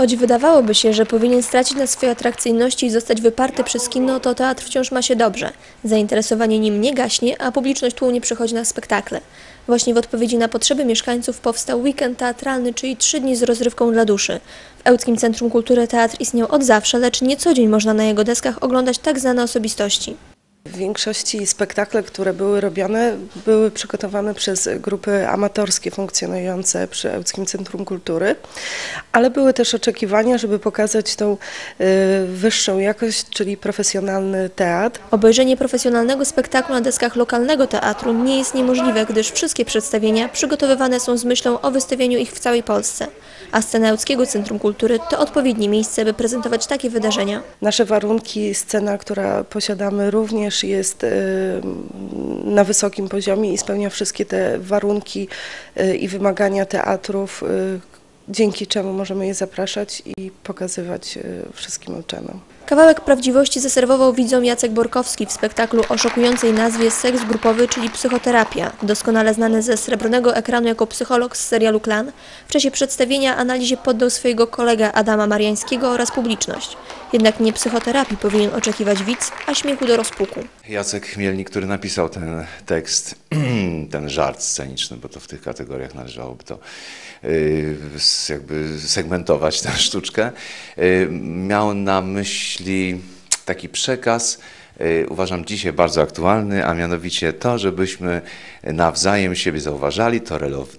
Choć wydawałoby się, że powinien stracić na swojej atrakcyjności i zostać wyparty przez kino, to teatr wciąż ma się dobrze. Zainteresowanie nim nie gaśnie, a publiczność tłumnie przychodzi na spektakle. Właśnie w odpowiedzi na potrzeby mieszkańców powstał weekend teatralny, czyli trzy dni z rozrywką dla duszy. W Ełckim Centrum Kultury teatr istniał od zawsze, lecz nie co dzień można na jego deskach oglądać tak znane osobistości. W większości spektakle, które były robione, były przygotowane przez grupy amatorskie funkcjonujące przy Ełckim Centrum Kultury, ale były też oczekiwania, żeby pokazać tą y, wyższą jakość, czyli profesjonalny teatr. Obejrzenie profesjonalnego spektaklu na deskach lokalnego teatru nie jest niemożliwe, gdyż wszystkie przedstawienia przygotowywane są z myślą o wystawieniu ich w całej Polsce. A scena Ełckiego Centrum Kultury to odpowiednie miejsce, by prezentować takie wydarzenia. Nasze warunki, scena, która posiadamy również jest y, na wysokim poziomie i spełnia wszystkie te warunki y, i wymagania teatrów, y, dzięki czemu możemy je zapraszać i pokazywać y, wszystkim uczonym. Kawałek prawdziwości zaserwował widzom Jacek Borkowski w spektaklu o szokującej nazwie Seks grupowy, czyli psychoterapia. Doskonale znany ze srebrnego ekranu jako psycholog z serialu Klan, w czasie przedstawienia analizie poddał swojego kolegę Adama Mariańskiego oraz publiczność. Jednak nie psychoterapii powinien oczekiwać widz, a śmiechu do rozpuku. Jacek Chmielnik, który napisał ten tekst, ten żart sceniczny, bo to w tych kategoriach należałoby to y, jakby segmentować tę sztuczkę, y, miał na myśli taki przekaz, y, uważam dzisiaj bardzo aktualny, a mianowicie to, żebyśmy nawzajem siebie zauważali,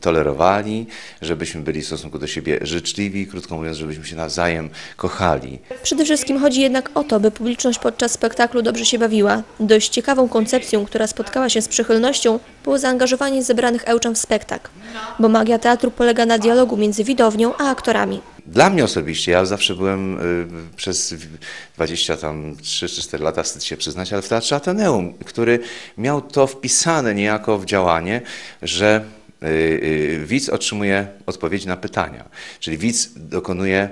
tolerowali, żebyśmy byli w stosunku do siebie życzliwi, krótko mówiąc, żebyśmy się nawzajem kochali. Przede wszystkim chodzi jednak o to, by publiczność podczas spektaklu dobrze się bawiła. Dość ciekawą koncepcją, która spotkała się z przychylnością, było zaangażowanie zebranych Ełczan w spektakl. Bo magia teatru polega na dialogu między widownią a aktorami. Dla mnie osobiście, ja zawsze byłem y, przez 23 czy 4 lata, wstyd się przyznać, ale w Teatrze Ateneum, który miał to wpisane niejako w działanie, że y, y, widz otrzymuje odpowiedzi na pytania. Czyli widz dokonuje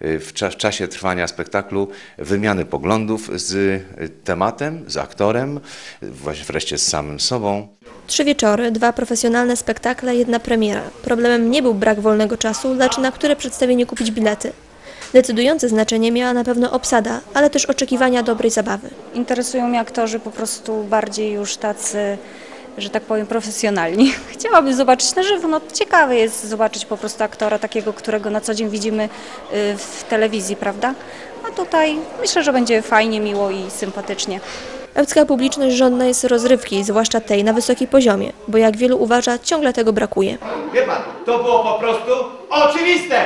w, cza- w czasie trwania spektaklu wymiany poglądów z y, tematem, z aktorem, y, właśnie wreszcie z samym sobą. Trzy wieczory, dwa profesjonalne spektakle, jedna premiera. Problemem nie był brak wolnego czasu, lecz na które przedstawienie kupić bilety. Decydujące znaczenie miała na pewno obsada, ale też oczekiwania dobrej zabawy. Interesują mnie aktorzy po prostu bardziej już tacy, że tak powiem, profesjonalni. Chciałabym zobaczyć na żywo. No, ciekawe jest zobaczyć po prostu aktora takiego, którego na co dzień widzimy y, w telewizji, prawda? A tutaj myślę, że będzie fajnie, miło i sympatycznie. Ełcka publiczność żądna jest rozrywki, zwłaszcza tej na wysokim poziomie, bo jak wielu uważa, ciągle tego brakuje. Wie pan, to było po prostu oczywiste!